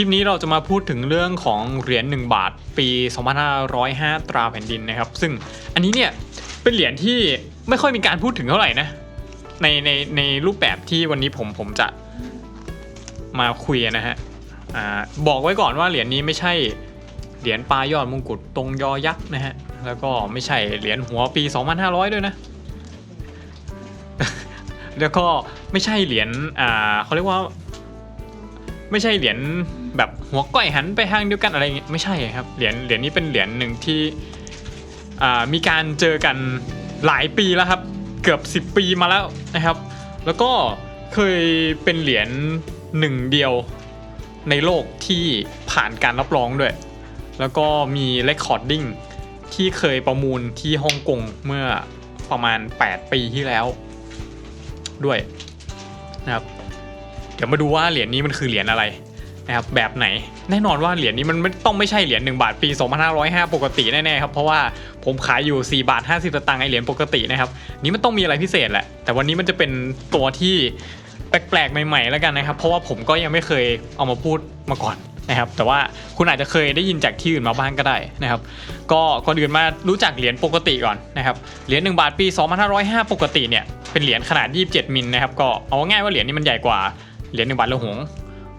ลิปนี้เราจะมาพูดถึงเรื่องของเหรียญ1บาทปี 2505 ตราแผ่นดินนะครับ ซึ่งอันนี้เนี่ยเป็นเหรียญที่ไม่ค่อยมีการพูดถึงเท่าไหร่นะในในในรูปแบบที่วันนี้ผมผมจะมาคุยนะฮะอ่าบอกไว้ก่อนว่าเหรียญนี้ไม่ใช่เหรียญปลายอดมงกุฎตรงยอยักษ์นะฮะแล้วก็ไม่ใช่เหรียญหัวปี 2500 ด้วยนะ แล้วก็ไม่ใช่เหรียญอ่าเขาเรียกว่า ไม่ใช่เหรียญแบบหัวก้อยหันไปทางเดียวกันอะไรเงี้ยไม่ใช่ครับเหรียญเหรียญนี้เป็นเหรียญหนึ่งที่มีการเจอกันหลายปีแล้วครับเกือบ 10 ปีมาแล้วนะครับ แล้วก็เคยเป็นเหรียญหนึ่งเดียวในโลกที่ผ่านการรับรองด้วย แล้วก็มีเรคคอร์ดดิ้งที่เคยประมูลที่ฮ่องกงเมื่อประมาณ 8 ปีที่แล้วด้วยนะครับ ดี๋ยวมาดูว่าเหรียญนี้มันคือเหรียญอะไรนะครับแบบไหนแน่นอนว่าเหรียญนี้มันไม่ต้องไม่ใช่เหรียญ1บาทปี 2505 ปกติแน่ๆครับเพราะว่าผมขายอยู่ 4 บาท 50 สตางค์ไอเหรียญปกตินะครับนี้มันต้องมีอะไรพิเศษแหละ แต่วันนี้มันจะเป็นตัวที่แปลกๆ ใหม่ๆ แล้วกันนะครับ เพราะว่าผมก็ยังไม่เคยเอามาพูดมาก่อนนะครับ แต่ว่าคุณอาจจะเคยได้ยินจากที่อื่นมาบ้างก็ได้นะครับ ก็ก่อนอื่นมารู้จักเหรียญปกติก่อนนะครับ เหรียญ1บาทปี 2505 ปกติเนี่ยเป็นเหรียญขนาด 27 มิลนะครับ ก็เอาง่ายว่าเหรียญนี้มันใหญ่กว่า เหรียญ1บาทละหงส์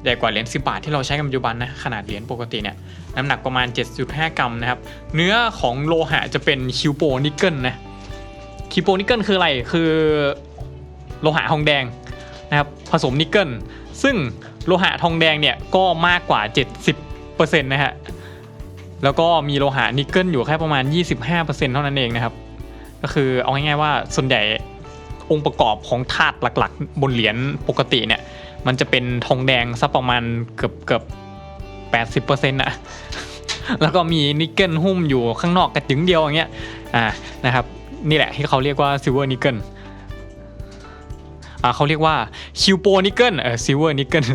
ใหญ่กว่าเหรียญ10บาทที่เราใช้กันปัจจุบันนะขนาดเหรียญปกติเนี่ยน้ำหนักประมาณ 7.5 กรัมนะครับ เนื้อของโลหะจะเป็นคิวโปนิกเกิลนะคิวโปนิกเกิลคืออะไรคือโลหะทองแดงนะครับผสมนิกเกิลซึ่งโลหะทองแดงเนี่ยก็มากกว่า 70%นะฮะแล้วก็มีโลหะนิกเกิลอยู่แค่ประมาณ 25%เท่านั้นเองนะครับ ก็คือเอาง่ายๆว่าส่วนใหญ่องค์ประกอบของธาตุหลักๆ บนเหรียญปกติเนี่ย มันจะเป็นทองแดงสักประมาณเกือบเกือบ80%นต์อะแล้วก็มีนิกเกิลหุ้มอยู่ข้างนอกกระจึงเดียวอย่างเงี้ยอ่านะครับ นี่แหละที่เขาเรียกว่าซิลเวอร์นิกเกิลอ่าเขาเรียกว่าคิวโปนิกเกิลเออซิลเวอร์นิกเกิล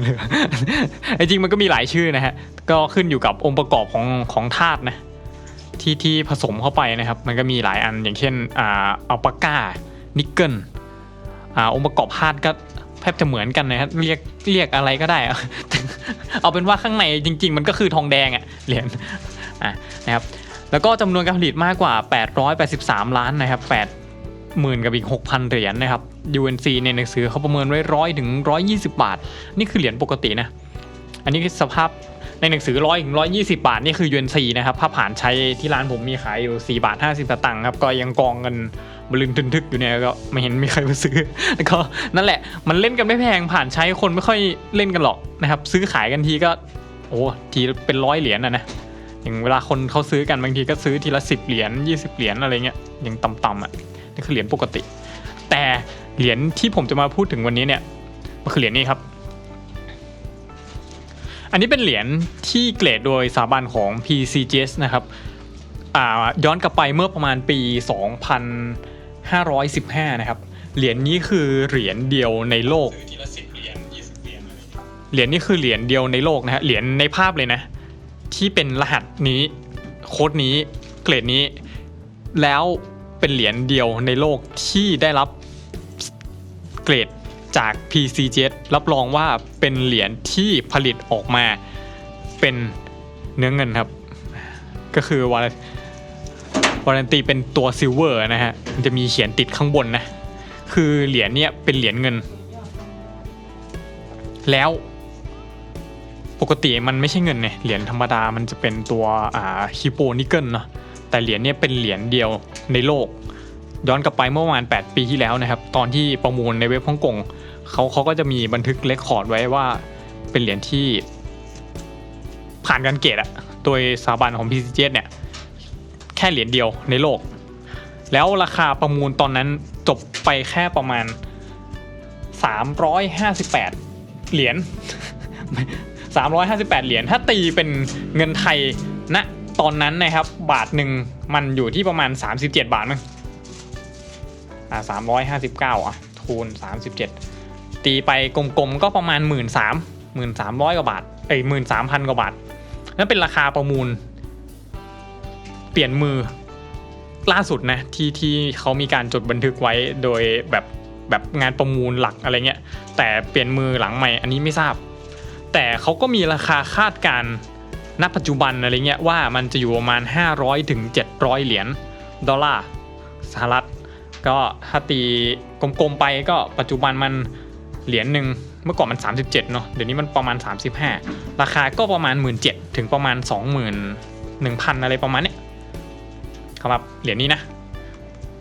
จริงมันก็มีหลายชื่อนะฮะ ก็ขึ้นอยู่กับองค์ประกอบของของธาตุนะที่ที่ผสมเข้าไปนะครับ มันก็มีหลายอันอย่างเช่นอ่าอัลปาก้านิกเกิลอ่าองค์ประกอบธาตุก็ แทบจะเหมือนกันนะครับเรียกเรียกอะไรก็ได้อะเอาเป็นว่าข้างในจริง ๆ มันก็คือทองแดงอะเหรียญอะนะครับแล้วก็จำนวนการผลิตมากกว่า 883 ล้านนะครับ8หมื่นกับอีก 6,000 เหรียญนะครับ UNC ในหนังสือเขาประเมินไว้ร้อยถึง 120 บาท นี่คือเหรียญปกตินะ อันนี้สภาพในหนังสือร้อยถึงร้อยยี่สิบาท นี่คือ UNC นะครับ ถ้าผ่านใช้ที่ร้านผมมีขายอยู่ 4 บาท 50สตางค์ครับ ก็ยังกองกัน บลึงทึนทึกอยู่เนี่ยก็ไม่เห็นมีใครมาซื้อแล้วก็นั่นแหละมันเล่นกันไม่แพงผ่านใช้คนไม่ค่อยเล่นกันหรอกนะครับ ซื้อขายกันทีก็ โอ้ทีเป็นร้อยเหรียญนะนะอย่างเวลาคนเขาซื้อกันบางทีก็ซื้อทีละ10เหรียญ20เหรียญอะไรเงี้ยอย่างต่ำๆอะนี่คือเหรียญปกติ แต่เหรียญที่ผมจะมาพูดถึงวันนี้เนี่ยมันคือเหรียญนี้ครับ อันนี้เป็นเหรียญที่เกรดโดยสถาบันของ PCGS นะครับอ่าย้อนกลับไปเมื่อประมาณปี 515 นะครับ เหรียญนี้คือเหรียญเดียวในโลก เหรียญนี้คือเหรียญเดียวในโลกนะฮะ เหรียญในภาพเลยนะ ที่เป็นรหัสนี้ โค้ดนี้ เกรดนี้ แล้วเป็นเหรียญเดียวในโลกที่ได้รับเกรดจาก PCGS รับรองว่าเป็นเหรียญที่ผลิตออกมาเป็นเนื้อเงินครับ ก็คือวา วารันตีเป็นตัวซิลเวอร์นะฮะ มันจะมีเขียนติดข้างบนนะ คือเหรียญเนี่ยเป็นเหรียญเงิน แล้วปกติมันไม่ใช่เงินเนี่ยเหรียญธรรมดามันจะเป็นตัวอ่าฮิโปนิเกิลเนาะแต่เหรียญเนี่ยเป็นเหรียญเดียวในโลก ย้อนกลับไปเมื่อประมาณ 8 ปีที่แล้วนะครับ ตอนที่ประมูลในเว็บฮ่องกงเขาเขาก็จะมีบันทึกเรคคอร์ดไว้ว่าเป็นเหรียญที่ผ่านการเกตอะโดยสถาบันของ PCGS เนี่ย แค่เหรียญเดียวในโลก แล้วราคาประมูลตอนนั้นจบไปแค่ประมาณ 358 เหรียญ 358 เหรียญถ้าตีเป็นเงินไทยณตอนนั้นนะครับ บาทหนึ่งมันอยู่ที่ประมาณ 37 บาทมั้งอ่า359อะคูณ37ตีไปกลมๆก็ประมาณ1 3 0 0 0 1,300กว่าบาทเอ้ย13,000กว่าบาทนั่นเป็นราคาประมูล ปลี่ยนมือล่าสุดนะที่ที่เขามีการจดบันทึกไว้โดยแบบแบบงานประมูลหลักอะไรเงี้ยแต่เปลี่ยนมือหลังใหม่อันนี้ไม่ทราบ แต่เขาก็มีราคาคาดการณ์ณปัจจุบันอะไรเงี้ยว่ามันจะอยู่ประมาณ 500ถึง700 เหรียญดอลลาร์สหรัฐ ก็ถ้าตีกลมๆไปก็ปัจจุบันมันเหรียญหนึ่งเมื่อก่อนมัน 37เนาะเดี๋ยวนี้มันประมาณ 35 ราคาก็ประมาณ 17,000ถึงประมาณ 21,000 อะไรประมาณเนี้ย ครับเหรียญนี้นะ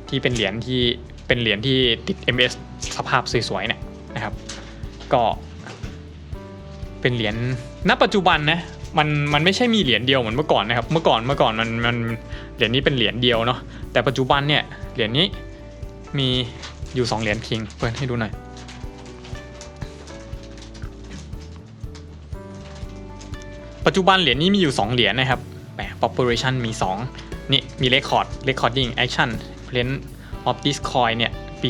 ที่เป็นเหรียญที่เป็นเหรียญที่ติด MS สภาพสวยๆเนี่ยนะครับ ก็ เป็นเหรียญณปัจจุบันนะมันมันไม่ใช่มีเหรียญเดียวเหมือนเมื่อก่อนนะครับเมื่อก่อนเมื่อก่อนมันมันเหรียญนี้เป็นเหรียญเดียวเนาะแต่ปัจจุบันเนี่ยเหรียญนี้มีอยู่สองเหรียญคิงเปิดให้ดูหน่อยปัจจุบันเหรียญนี้มีอยู่ 2 เหรียญนะครับแหม population มี 2 นี่มี record recording action print of this coin เนี่ยปี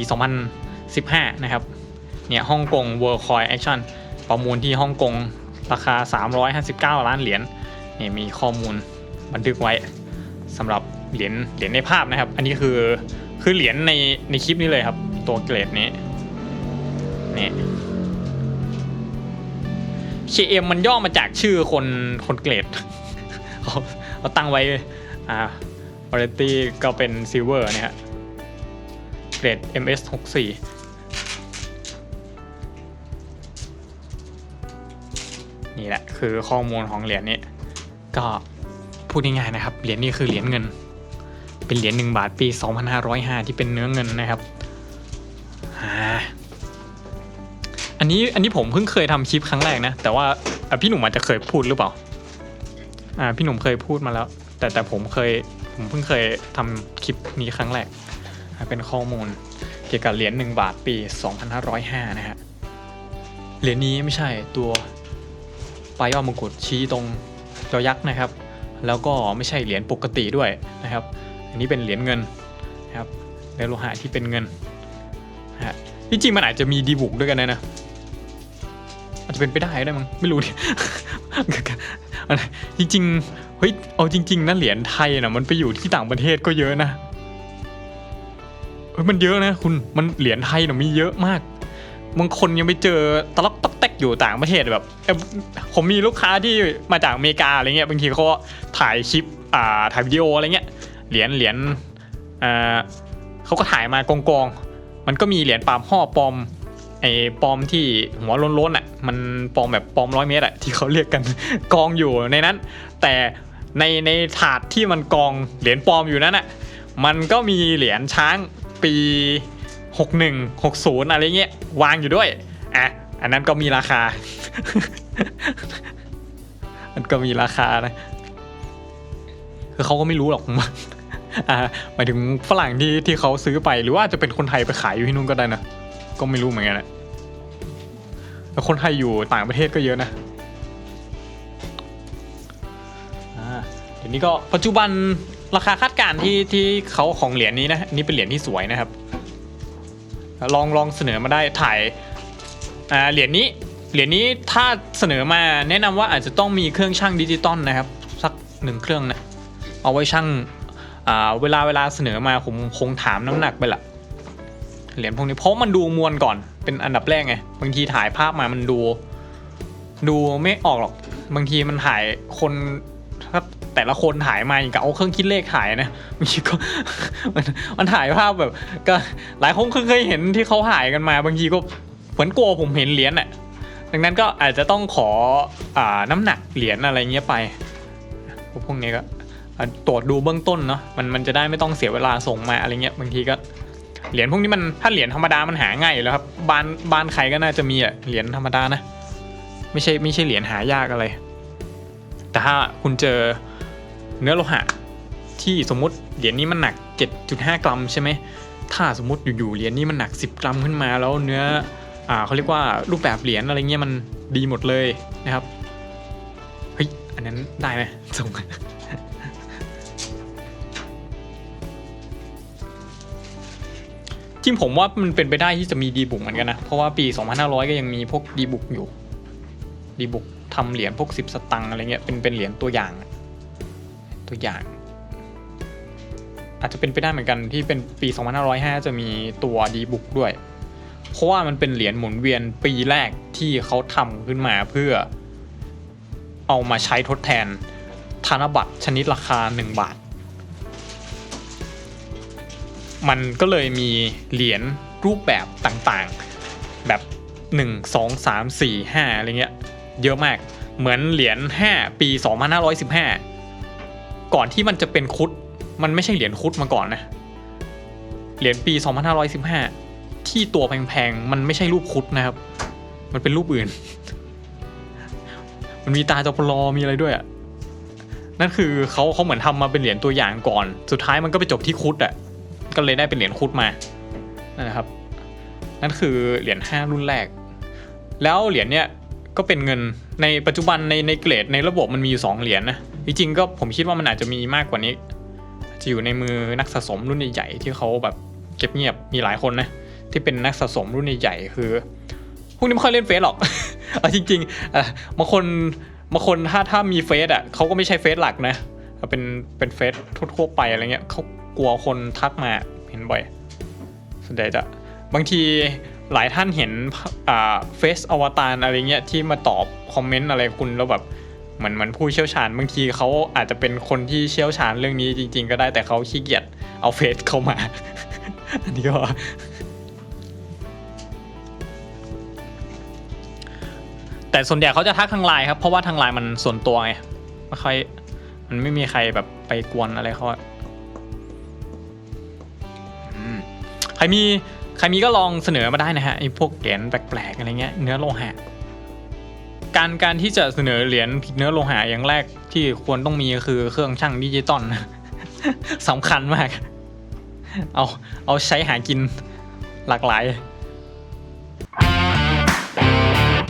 2015 นะครับ เนี่ยฮ่องกง world coin action ประมูลที่ฮ่องกงราคา 359 ล้านเหรียญเนี่ยมีข้อมูลบันทึกไว้สำหรับเหรียญเหรียญในภาพนะครับ อันนี้คือคือเหรียญในในคลิปนี้เลยครับ ตัวเกรดนี้นี่ KM มันย่อมาจากชื่อคนคนเกรดเขาเขาตั้งไว้ อ่า variety ก็เป็น silver เนี่ยฮะ เกรด MS 64นี่แหละคือข้อมูลของเหรียญนี้ ก็พูดง่ายๆนะครับ เหรียญนี้คือเหรียญเงิน เป็นเหรียญ1บาทปี 2505 ที่เป็นเนื้อเงินนะครับอ่าอันนี้อันนี้ผมเพิ่งเคยทำคลิปครั้งแรกนะ แต่ว่าพี่หนุ่มอาจจะเคยพูดหรือเปล่า อ่า พี่หนุ่มเคยพูดมาแล้ว แต่แต่ผมเคยผมเพิ่งเคยทำคลิปนี้ครั้งแรก เป็นข้อมูลเกี่ยวกับเหรียญ1บาทปี 2505 นะฮะ เหรียญนี้ไม่ใช่ตัวปลายยอดมงกุฎชี้ตรงยอยักษ์นะครับ แล้วก็ไม่ใช่เหรียญปกติด้วยนะครับ อันนี้เป็นเหรียญเงินนะครับเนื้อโลหะที่เป็นเงินนะฮะที่จริงมันอาจจะมีดีบุกด้วยกันนะนะอาจจะเป็นไปได้ได้มั้งไม่รู้ดิจริง เฮ้ย เอาจริง ๆนะเหรียญไทยนะมันไปอยู่ที่ต่างประเทศก็เยอะนะ เฮ้ยมันเยอะนะคุณ มันเหรียญไทยนะมีเยอะมาก บางคนยังไปเจอตลักตักแตกอยู่ต่างประเทศแบบเออผมมีลูกค้าที่มาจากอเมริกาอะไรเงี้ย บางทีเขาก็ถ่ายคลิป อ่า ถ่ายวิดีโออะไรเงี้ย เหรียญ เหรียญ อ่าเขาก็ถ่ายมากองๆมันก็มีเหรียญปามห่อปอมไอ้ปอมที่หัวล้นๆอะ มันปอมแบบปอมร้อยเมตรอะที่เขาเรียกกันกองอยู่ในนั้น แต่ ในในถาดที่มันกองเหรียญปลอมอยู่นั้นอะมันก็มีเหรียญช้างปี 61 60 อะไรเงี้ยวางอยู่ด้วยอะอันนั้นก็มีราคา มันก็มีราคานะคือเขาก็ไม่รู้หรอกมว่าอ่าหมายถึงฝรั่งที่ที่เขาซื้อไปหรือว่าจจะเป็นคนไทยไปขายอยู่ที่นู่นก็ได้นะ ก็ไม่รู้เหมือนกันแหละแต่คนไทยอยู่ต่างประเทศก็เยอะนะีนี้ก็ปัจจุบันราคาคาดการณ์ที่ที่เขาของเหรียญนี้นะนี่เป็นเหรียญที่สวยนะครับ ลองลองเสนอมาได้ถ่ายเหรียญนี้เหรียญนี้ถ้าเสนอมาแนะนำว่าอาจจะต้องมีเครื่องชั่งดิจิตอลนะครับ สักหนึ่งเครื่องนะเอาไว้ชั่งเวลาเวลาเสนอมาผมคงถามน้ำหนักไปละเหรียญพวกนี้เพราะมันดูมวลก่อนเป็นอันดับแรกไงบางทีถ่ายภาพมามันดู ดูไม่ออกหรอก บางทีมันถ่ายคนถ้า แต่ละคนถ่ายมาอย่างกับเอาเครื่องคิดเลขถ่ายนะบางทีก็มันมันถ่ายภาพแบบ ก็หลายคนเคยเห็นที่เขาถ่ายกันมาบางทีก็เหมือนกลัวผมเห็นเหรียญอะดังนั้นก็อาจจะต้องขออ่าน้ำหนักเหรียญอะไรเงี้ยไปพวกนี้ก็ตรวจดูเบื้องต้นเนาะมันมันจะได้ไม่ต้องเสียเวลาส่งมาอะไรเงี้ยบางทีก็เหรียญพวกนี้มันถ้าเหรียญธรรมดามันหาง่ายอยู่แล้วครับบ้านบ้านใครก็น่าจะมีอะเหรียญธรรมดานะ ไม่ใช่ไม่ใช่เหรียญหายากอะไร แต่ถ้าคุณเจอ เนื้อโลหะ ที่สมมติเหรียญนี้มันหนัก 7.5 กรัมใช่ไหมถ้าสมมติอยู่ๆเหรียญนี้มันหนัก 10 กรัมขึ้นมาแล้วเนื้ออ่าเขาเรียกว่ารูปแบบเหรียญอะไรเงี้ยมันดีหมดเลยนะครับเฮ้ยอันนั้นได้ไหมส่งจริงผมว่ามันเป็นไปได้ที่จะมีดีบุกเหมือนกันนะ เพราะว่าปี 2500 ก็ยังมีพวกดีบุกอยู่ ดีบุกทำเหรียญพวก 10 สตังอะไรเงี้ยเป็นเป็นเหรียญตัวอย่างอะ ตัวอย่าง อาจจะเป็นไปได้เหมือนกันที่เป็นปี 2505 จะมีตัวดีบุกด้วย เพราะว่ามันเป็นเหรียญหมุนเวียนปีแรกที่เขาทำขึ้นมาเพื่อเอามาใช้ทดแทนธนบัตรชนิดราคา 1 บาท มันก็เลยมีเหรียญรูปแบบต่างๆ แบบ 1 2 3 4 5 อะไรเงี้ย เยอะมาก เหมือนเหรียญ5 ปี 2515 ก่อนที่มันจะเป็นคุด มันไม่ใช่เหรียญคุดมาก่อนนะ เหรียญปี 2515 ที่ตัวแพงๆ มันไม่ใช่รูปคุดนะครับ มันเป็นรูปอื่น มันมีตาจปลอมีอะไรด้วยอะนั่นคือเขาเขาเหมือนทำมาเป็นเหรียญตัวอย่างก่อน สุดท้ายมันก็ไปจบที่คุดอะ ก็เลยได้เป็นเหรียญคุดมานั่นนะครับ นั่นคือเหรียญ5รุ่นแรก แล้วเหรียญเนี้ยก็เป็นเงินในปัจจุบันในในเกรดในระบบมันมีอยู่2เหรียญนะ จริงๆก็ผมคิดว่ามันอาจจะมีมากกว่านี้ จะอยู่ในมือนักสะสมรุ่นใหญ่ๆที่เขาแบบเก็บเงียบมีหลายคนนะที่เป็นนักสะสมรุ่นใหญ่ๆคือพวกนี้ไม่ค่อยเล่นเฟซหรอกเอาจริงๆอะบางคนบางคนถ้าถ้ามีเฟซอะเขาก็ไม่ใช่เฟซหลักนะเป็นเป็นเฟซทั่วๆไปอะไรเงี้ยเขากลัวคนทักมาเห็นบ่อยส่วนใหญ่จะบางทีหลายท่านเห็นอ่าเฟซอวตารอะไรเงี้ยที่มาตอบคอมเมนต์อะไรคุณแล้วแบบ เหมือนเหมือนผู้เชี่ยวชาญบางทีเขาอาจจะเป็นคนที่เชี่ยวชาญเรื่องนี้จริง ๆ ก็ได้แต่เขาขี้เกียจเอาเฟซเข้ามา อันนี้ก็แต่ส่วนใหญ่เขาจะทักทางไลน์ครับ เพราะว่าทางไลน์มันส่วนตัวไงไม่ค่อยมันไม่มีใครแบบไปกวนอะไรเขาใครมีใครมีก็ลองเสนอมาได้นะฮะไอ้พวกเหรียญแปลกๆอะไรเงี้ยเนื้อโลหะ การการที่จะเสนอเหรียญเนื้อโลหะอย่างแรกที่ควรต้องมีก็คือเครื่องช่างดิจิตอลสำคัญมาก เอาเอาใช้หากินหลากหลาย